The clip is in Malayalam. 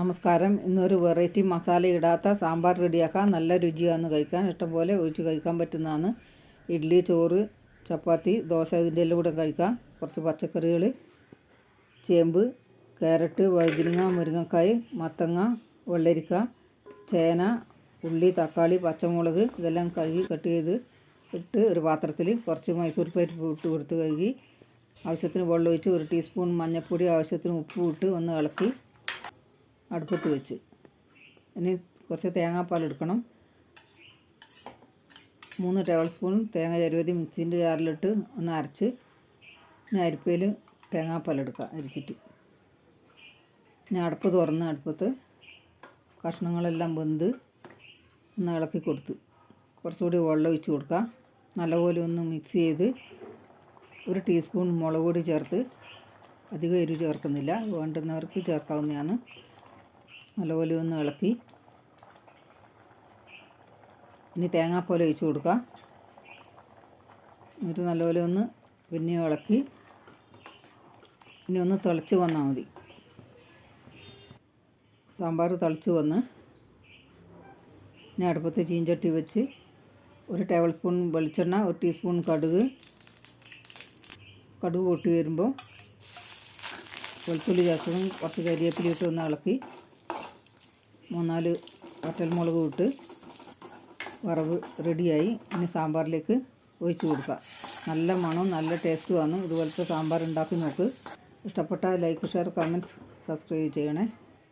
നമസ്കാരം. ഇന്നൊരു വെറൈറ്റി മസാല ഇടാത്ത സാമ്പാർ റെഡിയാക്കാം നല്ല രുചിയാണ് കഴിക്കാൻ. ഇഷ്ടംപോലെ ഒഴിച്ച് കഴിക്കാൻ പറ്റുന്നതാണ്. ഇഡ്ഡലി ചോറ് ചപ്പാത്തി ദോശ ഇതിന്റെ എല്ലാം കൂടെ കഴിക്കാം. കുറച്ച് പച്ചക്കറികൾ ചേമ്പ് ക്യാരറ്റ് വഴുതിരിങ്ങ മുരിങ്ങക്കായ് മത്തങ്ങ വെള്ളരിക്ക ചേന ഉള്ളി തക്കാളി പച്ചമുളക് ഇതെല്ലാം കഴുകി കട്ട് ചെയ്ത് ഇട്ട് ഒരു പാത്രത്തിൽ കുറച്ച് മൈസൂർ പരിപ്പ് ഇട്ട് കൊടുത്ത് കഴുകി ആവശ്യത്തിന് വെള്ളം ഒഴിച്ച് ഒരു ടീസ്പൂൺ മഞ്ഞൾപ്പൊടി ആവശ്യത്തിന് ഉപ്പ് ഇട്ട് ഒന്ന് ഇളക്കി അടുപ്പത്ത് വെച്ച്. ഇനി കുറച്ച് തേങ്ങാപ്പാൽ എടുക്കണം. മൂന്ന് ടേബിൾ സ്പൂൺ തേങ്ങ ചരുവതി മിക്സിന്റെ ജാറിലിട്ട് ഒന്ന് അരച്ച് ഇനി അരിപ്പയിൽ തേങ്ങാപ്പാൽ എടുക്കുക അരിച്ചിട്ട്. ഇനി അടുപ്പ് തുറന്ന് അടുപ്പത്ത് കഷ്ണങ്ങളെല്ലാം വെന്ത് ഒന്ന് ഇളക്കി കൊടുത്ത് കുറച്ചുകൂടി വെള്ളം ഒഴിച്ച് കൊടുക്കുക. നല്ലപോലെ ഒന്ന് മിക്സ് ചെയ്ത് ഒരു ടീസ്പൂൺ മുളക് പൊടി ചേർത്ത് അധികം എരിവ് ചേർക്കുന്നില്ല. വേണ്ടുന്നവർക്ക് ചേർക്കാവുന്നതാണ്. നല്ലപോലെ ഒന്ന് ഇളക്കി. ഇനി തേങ്ങാപ്പോലെ ഒഴിച്ച് കൊടുക്കുക എന്നിട്ട് നല്ലപോലെ ഒന്ന് പിന്നെയും ഇളക്കി. ഇനി ഒന്ന് തിളച്ച് വന്നാൽ മതി. സാമ്പാർ തിളച്ച് വന്ന് ഇനി അടുപ്പത്ത് ചീഞ്ചട്ടി വെച്ച് ഒരു ടേബിൾ സ്പൂൺ വെളിച്ചെണ്ണ ഒരു ടീസ്പൂൺ കടുക്. കടുക് പൊട്ടി വരുമ്പോൾ വെളുത്തുള്ളി ചേർത്തതും കുറച്ച് കരിയേപ്പിലിട്ട് ഒന്ന് ഇളക്കി. മൂന്നാൽ വറ്റൽമുളക് ഇട്ട് വറവ് റെഡിയായി. ഇനി സാമ്പാറിലേക്ക് ഒഴിച്ചു കൊടുക്കുക നല്ല മണവും നല്ല ടേസ്റ്റുമാണ് ഇതുപോലത്തെ സാമ്പാർ ഉണ്ടാക്കി നോക്ക്. ഇഷ്ടപ്പെട്ട ലൈക്ക് ഷെയർ കമന്റ്സ് സബ്സ്ക്രൈബ് ചെയ്യണേ.